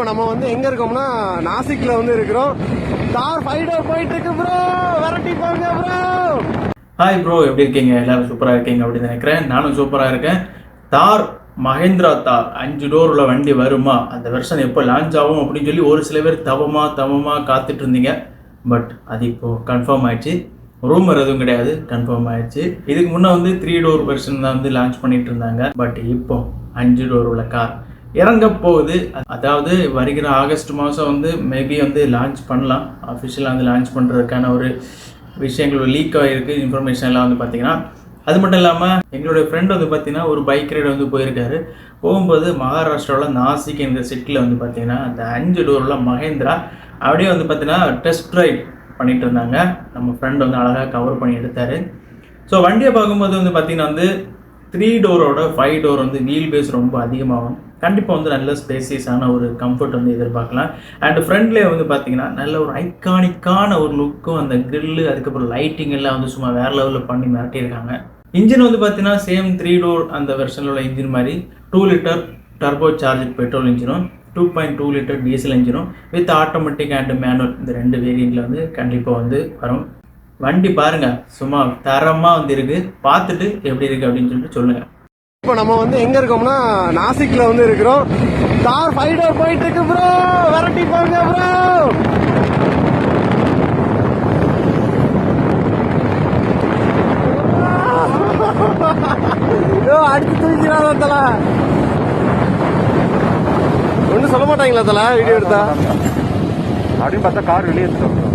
இப்போ நம்ம வந்து எங்க இருக்கோம்னா நாசிக்ல வந்து இருக்கிறோம். தார் ஃபைடோ போயிட்டு இருக்கு ப்ரோ விரட்டி போங்க ப்ரோ ஹாய் ப்ரோ எப்படி இருக்கீங்க? எல்லாரும் சூப்பராக இருக்கீங்க அப்படின்னு நினைக்கிறேன். நானும் சூப்பராக இருக்கேன். தார் மஹேந்திரா தார் அஞ்சு டோர் உள்ள வண்டி வருமா? அந்த வெர்ஷன் எப்போ லான்ச் ஆகும் அப்படின்னு சொல்லி ஒரு சில பேர் தவமா தவமா காத்துட்டு இருந்தீங்க. பட் அது இப்போது கன்ஃபார்ம் ஆயிடுச்சு. ரூமர் எதுவும் கிடையாது. கன்ஃபார்ம் ஆயிடுச்சு. இதுக்கு முன்னே வந்து த்ரீ டோர் வெர்ஷன் தான் வந்து லான்ச் பண்ணிட்டு இருந்தாங்க. பட் இப்போ அஞ்சு டோர் உள்ள கார் இறங்க போகுது அதாவது வருகிற ஆகஸ்ட் மாதம் வந்து மேபி வந்து லான்ச் பண்ணலாம். அஃபிஷியலாக வந்து லான்ச் பண்ணுறதுக்கான ஒரு விஷயங்கள் லீக் ஆகிருக்கு இன்ஃபர்மேஷன் எல்லாம் வந்து பார்த்தீங்கன்னா அது மட்டும் இல்லாமல் எங்களுடைய ஃப்ரெண்ட் வந்து பார்த்தீங்கன்னா ஒரு பைக் ரைடு வந்து போயிருக்காரு. போகும்போது மகாராஷ்டிராவில் நாசிக் என்ற சிட்டியில் வந்து பார்த்தீங்கன்னா அந்த அஞ்சு டோரில் மகேந்திரா அப்படியே வந்து பார்த்தீங்கன்னா டெஸ்ட் ரைட் பண்ணிட்டு இருந்தாங்க. நம்ம ஃப்ரெண்ட் வந்து அழகாக கவர் பண்ணி எடுத்தார். ஸோ வண்டியை பார்க்கும்போது வந்து பார்த்தீங்கன்னா வந்து த்ரீ டோரோட ஃபைவ் டோர் வந்து வீல் பேஸ் ரொம்ப அதிகமாகும். கண்டிப்பாக வந்து நல்ல ஸ்பேசியஸான ஒரு கம்ஃபர்ட் வந்து எதிர்பார்க்கலாம். அண்ட் ஃப்ரண்ட்லேயே வந்து பார்த்தீங்கன்னா நல்ல ஒரு ஐக்கானிக்கான ஒரு லுக்கும் அந்த கிரில்லு அதுக்கப்புறம் லைட்டிங் எல்லாம் வந்து சும்மா வேற லெவலில் பண்ணி மிரட்டியிருக்காங்க. இன்ஜின் வந்து பார்த்தீங்கன்னா சேம் த்ரீ டோர் அந்த வெர்ஷனில் உள்ள இன்ஜின் மாதிரி two litre turbo charge petrol இன்ஜினும் two point two litre diesel இன்ஜினும் with automatic and manual இந்த ரெண்டு வேரியண்ட்டில் வந்து கண்டிப்பாக வந்து வரும். வண்டி பாருங்கள் சும்மா தரமாக வந்து இருக்குது பார்த்துட்டு எப்படி இருக்குது அப்படின்னு சொல்லிட்டு சொல்லுங்கள் இப்போ நம்ம வந்து எங்க இருக்கோம்னா நாசிக்ல வந்து இருக்கிறோம். தார் ஃபைவ் போயிட்டு இருக்கு ப்ரோ விரட்டி போங்க ப்ரோ ஐயோ அடிச்சு தூக்கிறாங்க தல. ஒன்றும் சொல்ல மாட்டாங்களா தல? வீடியோ எடுத்தா? அப்படின்னு பார்த்தா கார் வெளியே எடுத்துட்டு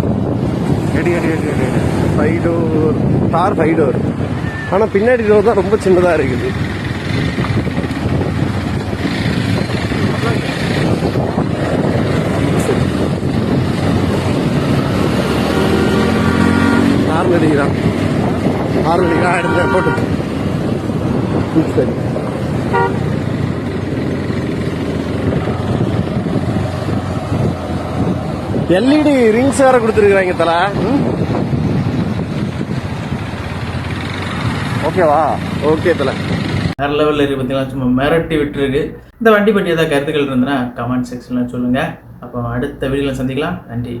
எடி எடி எடி eddy. Five door Thar five door ஆனால் பின்னாடி டோர் தான் ரொம்ப சின்னதாக இருக்குது. ஆறு அடிக்கிறான் ஆறு அடிக்கிறான் எடுத்து போட்டு சரி. எல்இடி ரிங்ஸ் வேற கொடுத்துருக்குறாங்க தலா. ம்? ஓகேவா? ஓகே தல. வேற லெவலில் இருக்குது பார்த்தீங்கன்னா சும்மா மிரட்டி விட்டுருக்கு. இந்த வண்டி பற்றி ஏதாவது கருத்துக்கள் இருந்ததுன்னா கமெண்ட் செக்ஷனில் சொல்லுங்கள் அப்போ அடுத்த வீடியோவில் சந்திக்கலாம். நன்றி.